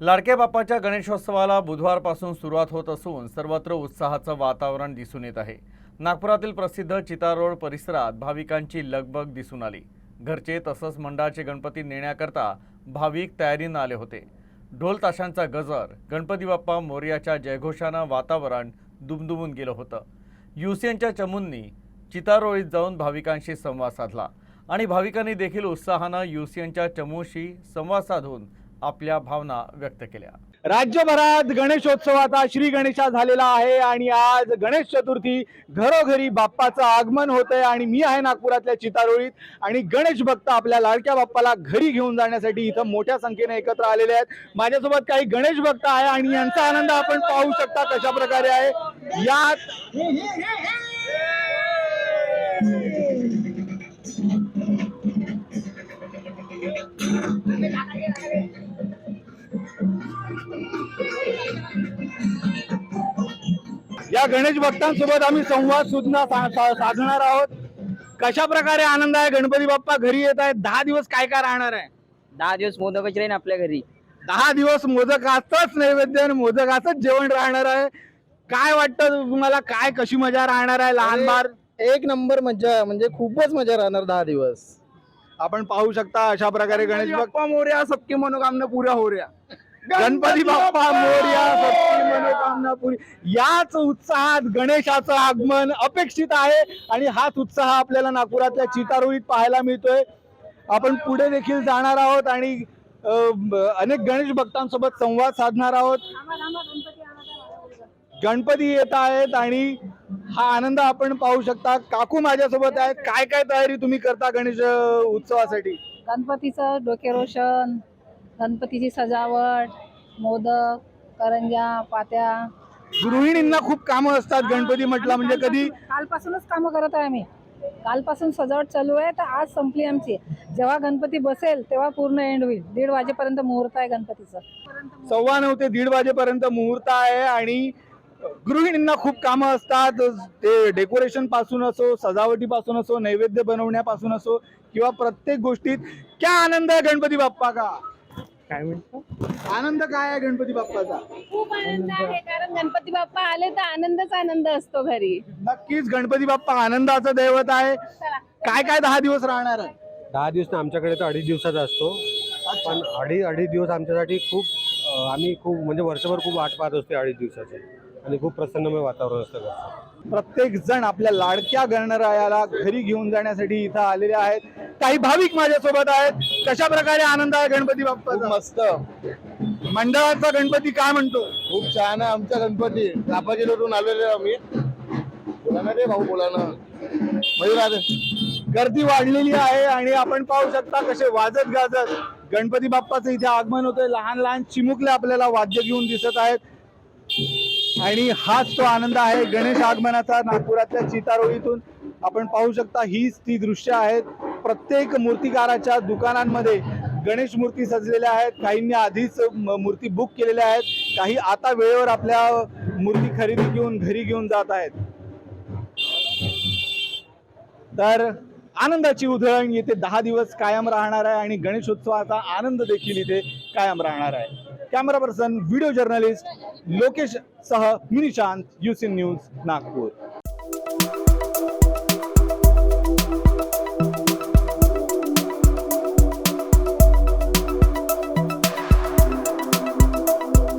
लाडक्या बाप्पाच्या गणेशोत्सवाला बुधवारपासून सुरुवात होत असून सर्वत्र उत्साहाचं वातावरण दिसून येत आहे. नागपुरातील प्रसिद्ध चितारोड परिसरात भाविकांची लगबग दिसून आली. घरचे तसंच मंडळाचे गणपती नेण्याकरता भाविक तयारीनं आले होते. ढोल ताशांचा गजर गणपती बाप्पा मोर्याच्या जयघोषानं वातावरण दुमदुमून गेलं होतं. युसीएनच्या चमूंनी चितारोळीत जाऊन भाविकांशी संवाद साधला आणि भाविकांनी देखील उत्साहानं युसीएनच्या चमूशी संवाद साधून आपल्या भावना व्यक्त केल्या. राज्यभरात गणेशोत्सवाचा श्री गणेशा झालेला आहे आणि आज गणेश चतुर्थी घरोघरी बाप्पाचं आगमन होत आहे आणि मी आहे नागपुरातल्या चितारोळीत आणि गणेश भक्त आपल्या लाडक्या बाप्पाला घरी घेऊन जाण्यासाठी इथं मोठ्या संख्येने एकत्र आलेले आहेत. माझ्यासोबत काही गणेश भक्त आहे आणि यांचा आनंद आपण पाहू शकता कशा प्रकारे आहे. यात या गणेश भक्तांसोबत आम्ही संवाद सुद्धा साधणार आहोत. कशा प्रकारे आनंद आहे? गणपती बाप्पा घरी येत आहेत. दहा दिवस काय काय राहणार आहे? दहा दिवस मोदकच राहीन आपल्या घरी. दहा दिवस मोदकाचंच नैवेद्य आणि मोदकाचंच जेवण राहणार आहे. काय वाटतं तुम्हाला? काय कशी मजा राहणार आहे? लहान बार एक नंबर मजा म्हणजे खूपच मजा राहणार दहा दिवस. आपण पाहू शकता अशा प्रकारे गणेश बाप्पा मोर्या सबकी मनोकामना पुऱ्या हो रह्या. गणपती बाप्पा मोरया भक्ती मनोकामना पुरी. याच उत्साहात गणेशाचं आगमन अपेक्षित आहे आणि हाच उत्साह आपल्याला नागपुरातल्या चितारोळीत पाहायला मिळतोय. आपण पुढे देखील जाणार आहोत आणि अनेक गणेश भक्तांसोबत संवाद साधणार आहोत. गणपती येत आहेत आणि हा आनंद आपण पाहू शकता. काकू माझ्यासोबत आहेत. काय काय तयारी तुम्ही करता गणेश उत्सवासाठी? गणपतीचं डोकेरोशन गणपतीची सजावट मोदक करंजा पात्या. गृहिणींना खूप कामं असतात गणपती म्हटलं म्हणजे कधी कालपासूनच कामं करत आहे आम्ही. कालपासून सजावट चालू आहे तर आज संपली आमची. जेव्हा गणपती बसेल तेव्हा पूर्ण एंड होईल. दीड वाजेपर्यंत मुहूर्त आहे गणपतीचं. सव्वा नऊ ते दीड वाजेपर्यंत मुहूर्त आहे आणि गृहिणींना खूप कामं असतात. ते डेकोरेशनपासून असो सजावटीपासून असो नैवेद्य बनवण्यापासून असो किंवा प्रत्येक गोष्टीत क्या आनंद आहे गणपती बाप्पा का काय म्हणतो? आनंद काय आहे गणपती बाप्पाचा? खूप आनंद आहे कारण गणपती बाप्पा आले तर आनंदच आनंद असतो घरी. नक्कीच गणपती बाप्पा आनंदाचं दैवत आहे. काय काय दहा दिवस राहणार आहे? दहा दिवस ना आमच्याकडे तर अडीच दिवसाचा असतो. पण अडीच अडीच दिवस आमच्यासाठी खूप अं, आम्ही खूप म्हणजे वर्षभर खूप वाट पाहत असतो अडीच दिवसाची. आणि खूप प्रसन्नमय वातावरण असतं घरचं. प्रत्येक जण आपल्या लाडक्या गणरायाला घरी घेऊन जाण्यासाठी इथं आलेले आहेत. काही भाविक माझ्यासोबत आहेत. कशा प्रकारे आनंद आहे गणपती खूप बाप्पाचा मस्त. मंडळाचा गणपती काय म्हणतो? खूप छान आहे आमचा गणपती. रापाजीलोटून आलेलो आहे आम्ही. बोला ना रे भाऊ बोला ना. मयूर गर्दी वाढलेली आहे आणि आपण पाहू शकता कसे वाजत गाजत गणपती बाप्पाचं इथे आगमन होतंय. लहान लहान चिमुकले आपल्याला वाद्य घेऊन दिसत आहेत. आणि हाच तो आनंद आहे गणेश आगमनाचा नागपुरातल्या चितारोळीतून आपण पाहू शकता हीच ती दृश्य आहेत. प्रत्येक मूर्तिकाराच्या दुकानांमध्ये गणेश मूर्ती सजलेल्या आहेत. काहींनी आधीच मूर्ती बुक केलेल्या आहेत. काही आता वेळेवर आपल्या मूर्ती खरेदी घेऊन घरी घेऊन जात आहेत. तर आनंदाची उधळण येथे दहा दिवस कायम राहणार आहे आणि गणेशोत्सवाचा आनंद देखील इथे कायम राहणार आहे. Camera person video journalist Lokesh सह मिनिशांत युसिन न्यूज नागपूर.